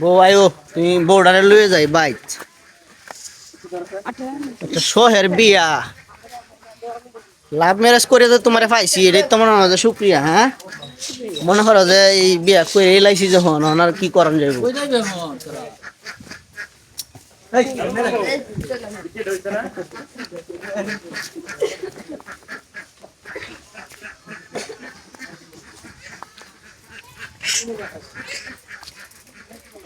বউ আয়ো, তুমি বউডারে লয়ে যাই বাইক একটা শহের বিয়া। লাভ ম্যারেজ করে তো তোমারে পাইছি, এটাই তোমার মনে শুক্রিয়া হ্যাঁ? মনে করো যে এই বিয়া করে লাইছি যখন ওনার কি করান যাইব?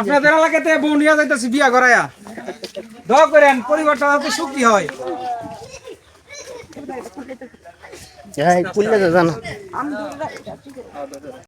আপনাদের এলাকাতে বউ নিয়ে যাইতেছি বিয়া করাইয়া দোয়া করেন পরিবারটা যাতে সুখী হয়। হ্যাঁ খুললে জানো।